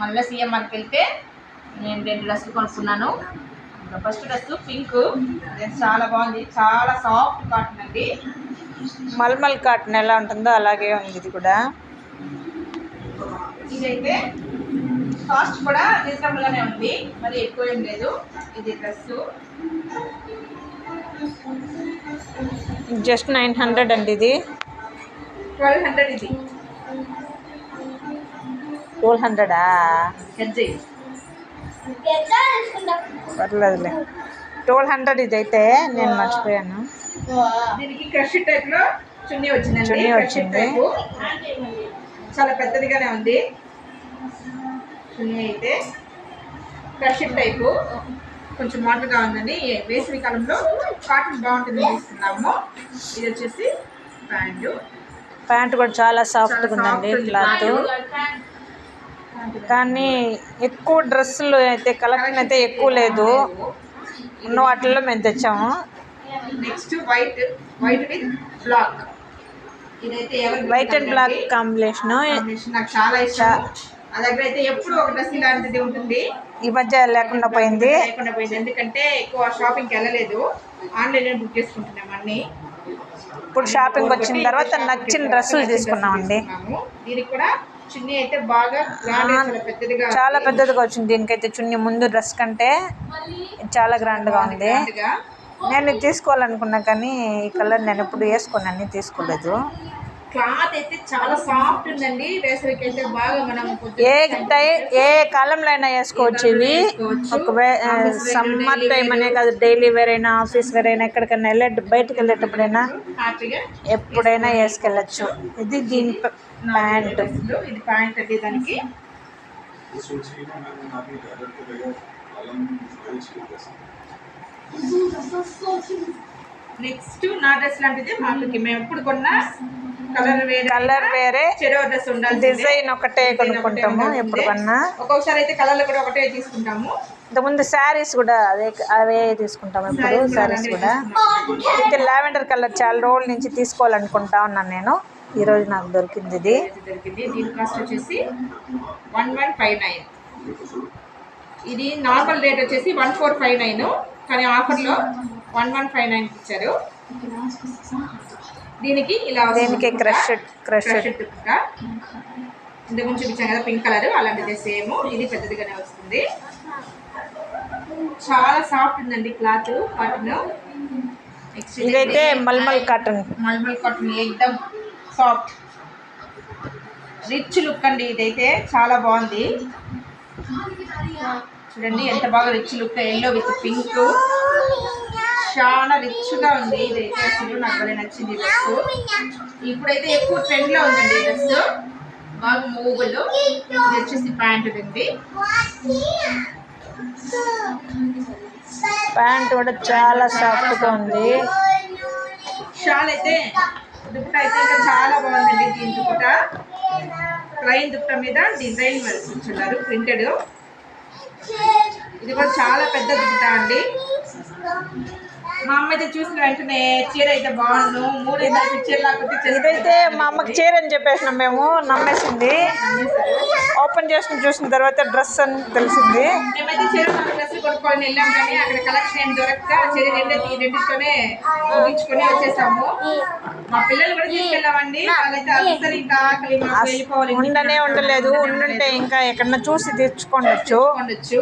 మళ్ళీ సీఎంఆర్కి వెళ్తే నేను రెండు డ్రెస్సులు కొనుక్కున్నాను. First dress pink. చాలా బాగుంది. చాలా సాఫ్ట్ కాటన్ అండి. మల్మల్ కాటన్ ఎలా ఉంటుందో అలాగే ఉంది ఇది కూడా. ఇదైతే కాస్ట్ కూడా రీజనబుల్ గానే ఉంది. మరి ఎక్కువ ఏం లేదు. ఇది డ్రెస్ జస్ట్ నైన్ హండ్రెడ్ అండి ఇది. ట్వెల్వ్ హండ్రెడ్ ఇది. ట్వెల్వ్ హండ్రెడా? పర్లేదులే. ట్వెల్వ్ హండ్రెడ్ ఇది అయితే నేను మర్చిపోయాను. దీనికి క్రష్ టైప్లో చున్నీ వచ్చిందండి. చున్నీ వచ్చింది. చాలా పెద్దదిగానే ఉంది. చున్నీ అయితే. Crush type. కొంచెం మోడల్గా ఉందండి. వేసవి కాలంలో కాటన్ బాగుంటుంది తీసుకున్నాము ఇది వచ్చేసి ప్యాంటు. ప్యాంట్ కూడా చాలా సాఫ్ట్గా ఉందండి క్లాత్. కానీ ఎక్కువ డ్రెస్సులు అయితే కలెక్షన్ అయితే ఎక్కువ లేదు. ఉన్న వాటిల్లో మేము తెచ్చాము. Next white white with black. ఇదైతే white and? Black combination combination నాకు చాలా ఇష్టం. నా దగ్గర అయితే ఎప్పుడు ఒక డ్రెస్ ఇలాంటిది ఉంటుంది. ఈ మధ్య లేకుండా పోయింది. లేకుండా పోయింది. ఎందుకంటే ఎక్కువ షాపింగ్కి వెళ్ళలేదు. ఆన్లైన్లో బుక్ చేసుకుంటున్నాం అన్ని. ఇప్పుడు షాపింగ్ వచ్చిన తర్వాత నచ్చిన డ్రెస్సులు తీసుకున్నామండి. చున్నీ అయితే బాగా చాలా పెద్దదిగా వచ్చింది. దీనికైతే చున్నీ ముందు డ్రెస్ కంటే చాలా గ్రాండ్గా ఉంది. నేను తీసుకోవాలనుకున్నా కానీ ఈ కలర్ నేను ఎప్పుడు వేసుకున్నాను తీసుకోలేదు. క్లాత్ అయితే చాలా సాఫ్ట్ ఉందండి. వేసవికి అయితే బాగా మనం ఏ టై ఏ కాలంలో అయినా వేసుకోవచ్చు ఇవి ఒకవేళ సమ్మర్ టైం అనే కాదు డైలీ వేర్ అయినా ఆఫీస్ వేర్ అయినా ఎక్కడికైనా వెళ్ళే బయటకు వెళ్ళేటప్పుడైనా ఎప్పుడైనా వేసుకెళ్ళచ్చు. ఇది దీని ప్యాంట్. ఇది ప్యాంట్ అండి దానికి. నెక్స్ట్ నా డ్రెస్ లాంటిది మాకు. మేము ఎప్పుడు కొన్నా కలర్ వేరే కలర్ వేరే చెరో డ్రెస్ ఉండాలి డిజైన్ ఒకటే కొనుక్కుంటాము ఎప్పుడు కన్నా ఒక్కొక్కసారి అయితే కలర్లు కూడా ఒకటే తీసుకుంటాము. ఇంతకుముందు శారీస్ కూడా అదే అవే తీసుకుంటాము ఇప్పుడు శారీస్ కూడా. అయితే లావెండర్ కలర్ చాలా రోజుల నుంచి తీసుకోవాలనుకుంటా ఉన్నాను నేను. ఈరోజు నాకు దొరికింది ఇది. ఇది దొరికింది. దీని కాస్ట్ వచ్చేసి వన్ వన్ ఫైవ్ నైన్. ఇది నార్మల్ రేట్ వచ్చేసి వన్ ఫోర్ ఫైవ్ నైన్. కానీ ఆఫర్లో వన్ వన్ ఫైవ్ నైన్ ఇచ్చారు. దీనికి ఇలా దీనికి క్రష్ క్రష్ దుప్పట ఇంతకు ముందు చూపించాం కదా పింక్ కలర్ అలాంటిదే సేమ్ ఇది పెద్దదిగానే వస్తుంది. చాలా సాఫ్ట్ ఉందండి క్లాత్ కాటన్ ఇదైతే మల్మల్ కాటన్ మల్మల్ కాటన్ ఎక్దమ్ సాఫ్ట్ రిచ్ లుక్ అండి ఇదైతే. చాలా బాగుంది. చూడండి ఎంత బాగా rich look yellow with pink చాలా రిచ్గా ఉంది ఇదైతే అసలు నాకు భలే నచ్చింది ఈ డ్రెస్. ఇప్పుడైతే ఎక్కువ ట్రెండ్లో ఉందండి ఈ డ్రెస్. బాగా మూవబుల్ ఇది వచ్చేసి ప్యాంట్ ఉంది ప్యాంట్ కూడా చాలా సాఫ్ట్గా ఉంది. షాల్ అయితే దుప్పట అయితే ఇంకా చాలా బాగుందండి దీని దుప్పట. ప్లైన్ దుప్పట మీద డిజైన్ ఇచ్చున్నారు ప్రింటెడ్. ఇది కూడా చాలా పెద్ద దుప్పట అండి. మా అమ్మ అయితే చూసిన వెంటనే చీర అయితే బాగుండు మూడు ఇద్దరు ఇదైతే మా అమ్మకి చీర అని చెప్పేసినాం మేము నమ్మేసింది. ఓపెన్ చేసుకుని చూసిన తర్వాత డ్రెస్ అని తెలిసింది. మేమైతే చీర డ్రెస్సులు కొనుక్కొని వెళ్ళాం కానీ అక్కడ కలెక్షన్ ఏం దొరక్క చీర రెండే ఈ రెండింటితోనే ముగించుకొని వచ్చేసాము. మా పిల్లలు కూడా తీసుకెళ్ళామండి. వాళ్ళైతే అసలు ఇంకా ఆకలి మాకు వెళ్ళిపోవాలి. ఉండనే ఉండలేదు. ఉండుంటే ఇంకా ఎక్కడన్నా చూసి తెచ్చుకోండొచ్చు. ఉండొచ్చు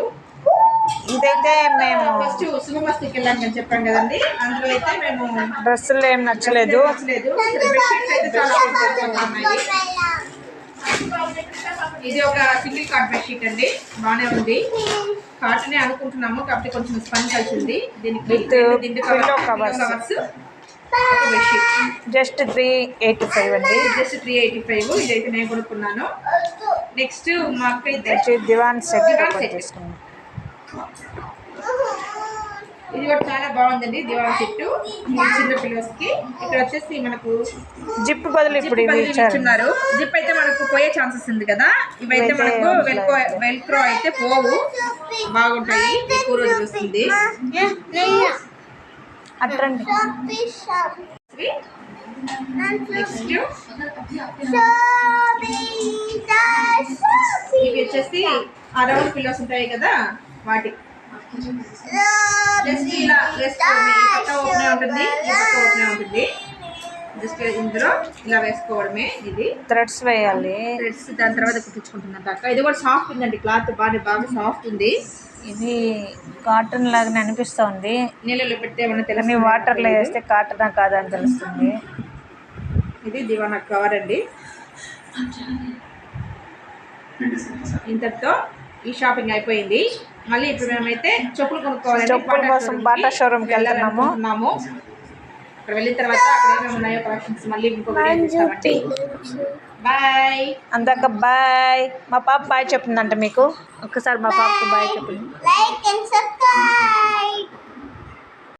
ఇదైతే మేము ఫస్ట్ శుభమస్తికి వెళ్ళాం అని చెప్పాం కదండి. అందులో అయితే మేము డ్రెస్సులు ఏం నచ్చలేదు. ఇది ఒక సింగిల్ కార్డ్ బెడ్షీట్ అండి. బాగానే ఉంది. కాటనే అనుకుంటున్నాము కాకపోతే కొంచెం స్పన్ కలిసింది దీనికి covers just three eighty five అండి. జస్ట్ త్రీ ఎయిటీ ఫైవ్ ఇదైతే నేను కొనుక్కున్నాను. నెక్స్ట్ మా అక్క అయితే వచ్చి దివాన్ సెట్ దివాన్ ఒకటి set. తీసుకున్నాం ఇది కూడా చాలా బాగుందండి. దివాన్ సెట్ చిన్న పిల్లర్స్కి ఇక్కడ వచ్చేసి మనకు జిప్ బదులు ఇప్పుడు ఇచ్చున్నారు. జిప్ అయితే మనకు పోయే ఛాన్సెస్ ఉంది కదా. ఇవైతే మనకు వెల్క్రో వెల్క్రో అయితే పోవు. బాగుంటాయి. ఎక్కువ రోజులు వస్తుంది అట్రండి. నెక్స్ట్ ఇవి వచ్చేసి ఆ రౌండ్ పిల్లోస్ ఉంటాయి కదా వాటి. జస్ట్ ఇలా వేసుకోవడమే ఈ పక్క ఓపెన్ ఉంటుంది ఈ పక్క ఓపెన్ ఉంటుంది. జస్ట్ ఇందులో ఇలా వేసుకోవడమే ఇది. థ్రెడ్స్ వేయాలి. థ్రెడ్స్ దాని తర్వాత కుట్టించుకుంటున్నాను అక్క ఇది కూడా సాఫ్ట్ ఉందండి క్లాత్ బాగా బాగా సాఫ్ట్ ఉంది. ఇది కాటన్ లాగానే అనిపిస్తుంది. నీళ్ళలో పెడితే ఏమైనా కానీ తెలుస్తుంది? వాటర్లో వేస్తే కాటనా కాదా అని తెలుస్తుంది. ఇది దివానా కవర్ అండి. ఇంతటితో ఈ షాపింగ్ అయిపోయింది. మళ్ళీ ఇప్పుడు మేమైతే చెప్పులు కొనుక్కోవాలి చెప్పుల కోసం బాటా షోరూమ్కి వెళ్తున్నాము. వెళ్తున్నాము అక్కడ వెళ్ళిన తర్వాత అక్కడ ఏమేమి ఉన్నాయో కలెక్షన్స్ మళ్ళీ ఇంకో బాయ్. అందాక బాయ్. మా పాప బాయ్ చెప్తుందంట మీకు. ఒక్కసారి మా పాపకు బాయ్ చెప్పింది.